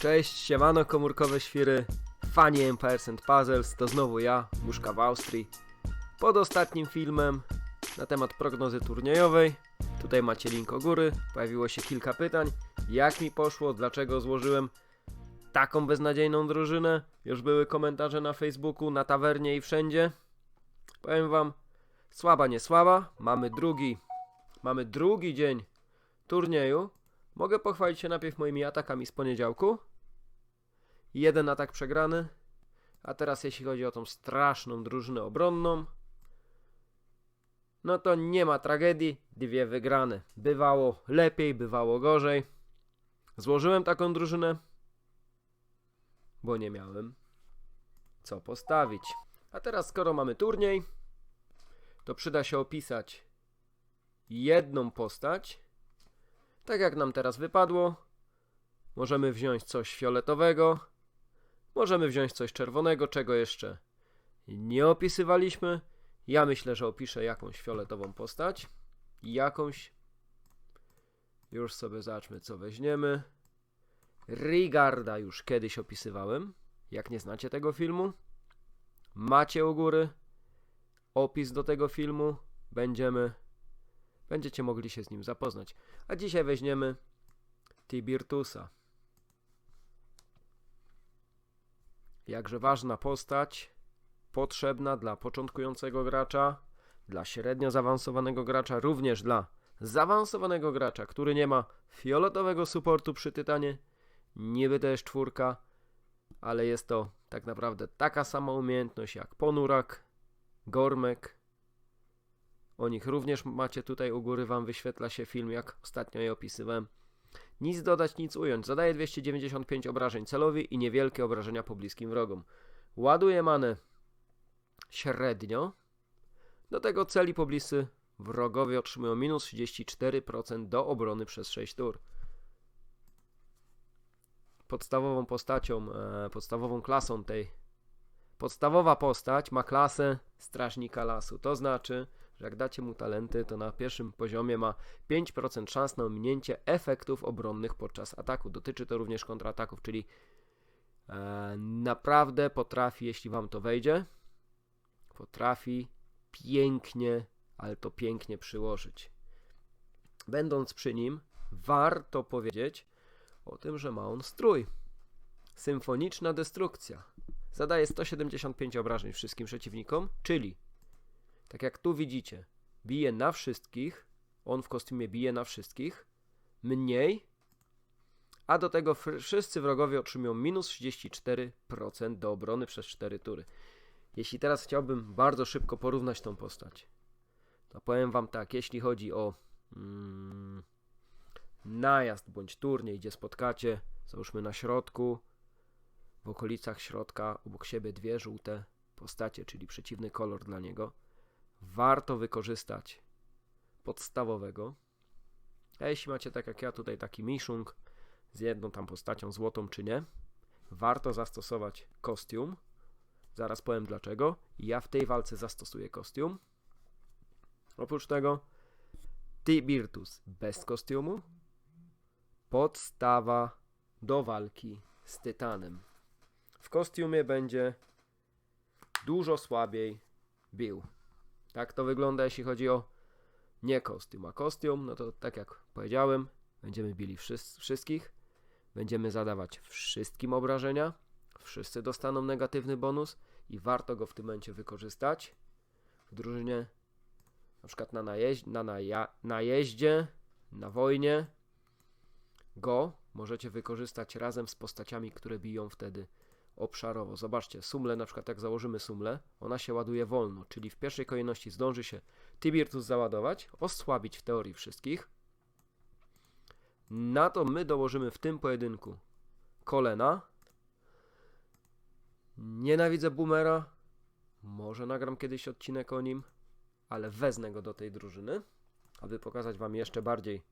Cześć, siemano komórkowe świry, fani Empires and Puzzles, to znowu ja, Muszka w Austrii. Pod ostatnim filmem na temat prognozy turniejowej, tutaj macie link o góry, pojawiło się kilka pytań, jak mi poszło, dlaczego złożyłem taką beznadziejną drużynę, już były komentarze na Facebooku, na tawernie i wszędzie. Powiem wam, słaba nie słaba, mamy drugi, mamy drugi dzień turnieju, Mogę pochwalić się najpierw moimi atakami z poniedziałku. Jeden atak przegrany. A teraz jeśli chodzi o tą straszną drużynę obronną, no to nie ma tragedii, dwie wygrane. Bywało lepiej, bywało gorzej. Złożyłem taką drużynę, bo nie miałem co postawić. A teraz skoro mamy turniej, to przyda się opisać jedną postać, tak jak nam teraz wypadło, możemy wziąć coś fioletowego, możemy wziąć coś czerwonego, czego jeszcze nie opisywaliśmy. Ja myślę, że opiszę jakąś fioletową postać. Jakąś. Już sobie zobaczmy, co weźmiemy. Rigarda już kiedyś opisywałem. Jak nie znacie tego filmu, macie u góry opis do tego filmu. Będziemy Będziecie mogli się z nim zapoznać. A dzisiaj weźmiemy Tibirtusa. Jakże ważna postać, potrzebna dla początkującego gracza, dla średnio zaawansowanego gracza, również dla zaawansowanego gracza, który nie ma fioletowego supportu przy Tytanie. Niby jest czwórka, ale jest to tak naprawdę taka sama umiejętność jak Ponurak, Gormek, o nich również macie tutaj u góry, wam wyświetla się film, jak ostatnio je opisywałem. Nic dodać, nic ująć. Zadaje 295 obrażeń celowi i niewielkie obrażenia pobliskim wrogom. Ładuje manę średnio. Do tego celi pobliscy wrogowie otrzymują minus 34% do obrony przez 6 tur. Podstawową postacią, e, podstawową klasą tej podstawowa postać ma klasę strażnika lasu. To znaczy, że jak dacie mu talenty, to na pierwszym poziomie ma 5% szans na ominięcie efektów obronnych podczas ataku. Dotyczy to również kontrataków, czyli e, naprawdę potrafi, jeśli wam to wejdzie, potrafi pięknie, ale to pięknie przyłożyć. Będąc przy nim, warto powiedzieć o tym, że ma on strój. Symfoniczna destrukcja. Zadaje 175 obrażeń wszystkim przeciwnikom, czyli tak jak tu widzicie, bije na wszystkich, on w kostiumie bije na wszystkich, mniej, a do tego wszyscy wrogowie otrzymują minus 34% do obrony przez 4 tury. Jeśli teraz chciałbym bardzo szybko porównać tą postać, to powiem wam tak, jeśli chodzi o mm, najazd bądź turniej, gdzie spotkacie, załóżmy na środku, w okolicach środka, obok siebie dwie żółte postacie, czyli przeciwny kolor dla niego, warto wykorzystać podstawowego. A jeśli macie tak jak ja tutaj taki miszung z jedną tam postacią złotą czy nie, warto zastosować kostium. Zaraz powiem dlaczego. Ja w tej walce zastosuję kostium. Oprócz tego Tibirtus bez kostiumu. Podstawa do walki z Tytanem. W kostiumie będzie dużo słabiej bił. Tak to wygląda, jeśli chodzi o nie kostium, a kostium, no to tak jak powiedziałem, będziemy bili wszystkich, będziemy zadawać wszystkim obrażenia, wszyscy dostaną negatywny bonus i warto go w tym momencie wykorzystać w drużynie, na przykład na, najeź na najeździe, na wojnie. Go możecie wykorzystać razem z postaciami, które biją wtedy obszarowo. Zobaczcie, sumle, na przykład jak założymy sumle, ona się ładuje wolno, czyli w pierwszej kolejności zdąży się Tibirtus załadować, osłabić w teorii wszystkich. Na to my dołożymy w tym pojedynku kolena. Nienawidzę boomera. Może nagram kiedyś odcinek o nim, ale wezmę go do tej drużyny, aby pokazać Wam jeszcze bardziej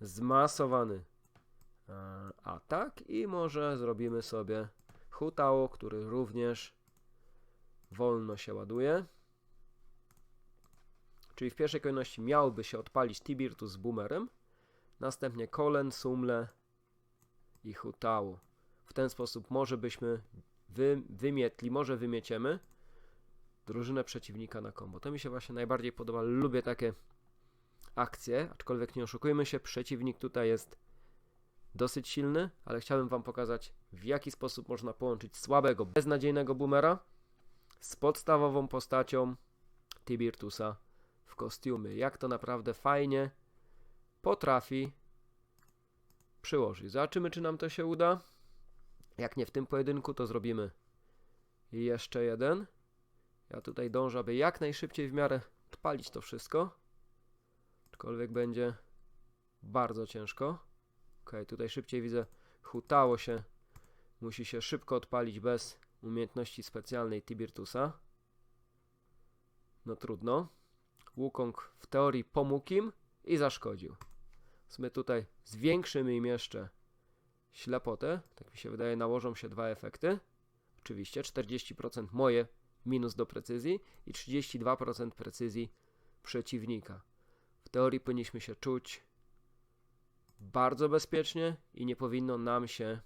zmasowany e, atak i może zrobimy sobie Hutao, który również wolno się ładuje. Czyli w pierwszej kolejności miałby się odpalić Tibirtus z boomerem, następnie Kolen, Sumle i Hutao. w ten sposób może byśmy wy, wymietli, może wymieciemy drużynę przeciwnika na combo. To mi się właśnie najbardziej podoba. Lubię takie akcje, aczkolwiek nie oszukujmy się, przeciwnik tutaj jest dosyć silny, ale chciałbym Wam pokazać, w jaki sposób można połączyć słabego, beznadziejnego boomera z podstawową postacią Tibirtusa w kostiumie. Jak to naprawdę fajnie potrafi przyłożyć. Zobaczymy, czy nam to się uda. Jak nie w tym pojedynku, to zrobimy jeszcze jeden. Ja tutaj dążę, aby jak najszybciej w miarę odpalić to wszystko. Aczkolwiek będzie bardzo ciężko. Ok, tutaj szybciej widzę, hutało się. Musi się szybko odpalić bez umiejętności specjalnej Tibirtusa. No trudno. Wukong w teorii pomógł im i zaszkodził. Sumie tutaj zwiększymy im jeszcze ślepotę. Tak mi się wydaje, nałożą się dwa efekty. Oczywiście 40% moje minus do precyzji i 32% precyzji przeciwnika. W teorii powinniśmy się czuć bardzo bezpiecznie i nie powinno nam się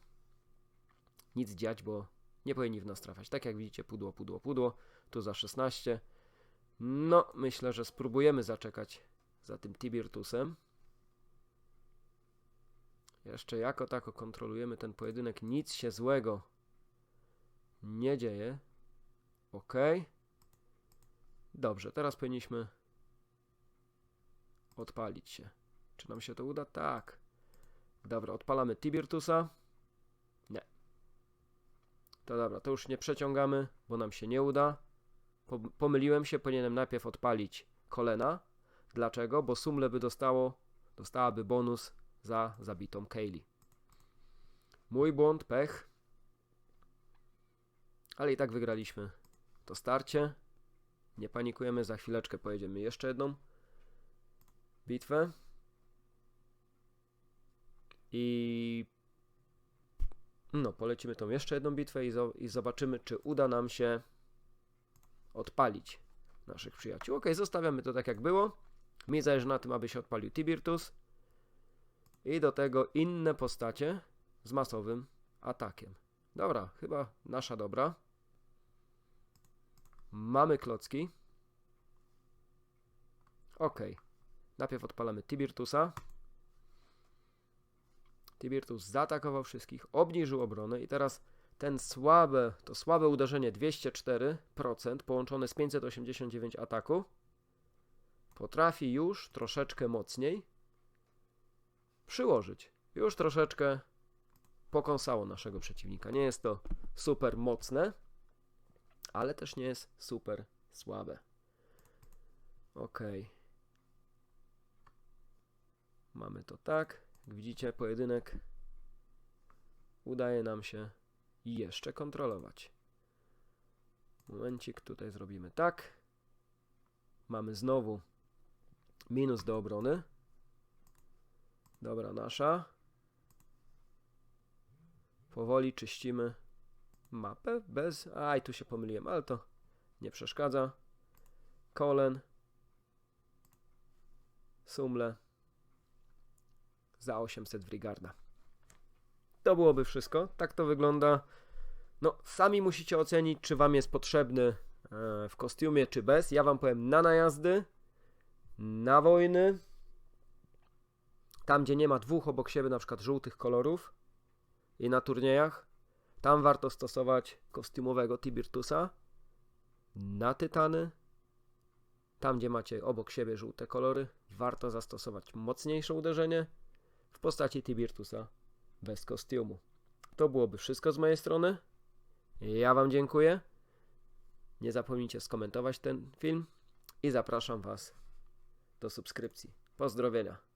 nic dziać, bo nie powinni w nas trafiać. Tak jak widzicie, pudło, pudło, pudło, tu za 16. No, myślę, że spróbujemy zaczekać za tym Tibirtusem. Jeszcze jako tako kontrolujemy ten pojedynek. Nic się złego nie dzieje. Ok. Dobrze, teraz powinniśmy odpalić się. Czy nam się to uda? Tak. Dobra, odpalamy Tibirtusa. To dobra, to już nie przeciągamy, bo nam się nie uda. Pomyliłem się, powinienem najpierw odpalić kolena. Dlaczego? Bo Sumle by dostało, dostałaby bonus za zabitą Kaylee. Mój błąd, pech. Ale i tak wygraliśmy to starcie. Nie panikujemy, za chwileczkę pojedziemy jeszcze jedną bitwę. I no, polecimy tą jeszcze jedną bitwę i, i zobaczymy, czy uda nam się odpalić naszych przyjaciół. Ok, zostawiamy to tak jak było. Mi zależy na tym, aby się odpalił Tibirtus. I do tego inne postacie z masowym atakiem. Dobra, chyba nasza dobra. Mamy klocki. Ok. Najpierw odpalamy Tibirtusa. Tibirtus zaatakował wszystkich, obniżył obronę i teraz ten słabe, to słabe uderzenie 204% połączone z 589 ataku potrafi już troszeczkę mocniej przyłożyć. Już troszeczkę pokąsało naszego przeciwnika. Nie jest to super mocne, ale też nie jest super słabe. Ok. Mamy to tak. Jak widzicie, pojedynek udaje nam się jeszcze kontrolować. Momencik, tutaj zrobimy tak. Mamy znowu minus do obrony. Dobra, nasza. Powoli czyścimy mapę bez... Aj, tu się pomyliłem, ale to nie przeszkadza. Kolen. Sumle. Za 800 w Rigarda. To byłoby wszystko. Tak to wygląda. No, sami musicie ocenić, czy wam jest potrzebny e, w kostiumie, czy bez. Ja wam powiem na najazdy, na wojny, tam gdzie nie ma dwóch obok siebie na przykład żółtych kolorów i na turniejach, tam warto stosować kostiumowego Tibirtusa na tytany. Tam, gdzie macie obok siebie żółte kolory, warto zastosować mocniejsze uderzenie postaci Tibirtusa bez kostiumu. To byłoby wszystko z mojej strony. Ja Wam dziękuję. Nie zapomnijcie skomentować ten film i zapraszam Was do subskrypcji. Pozdrowienia.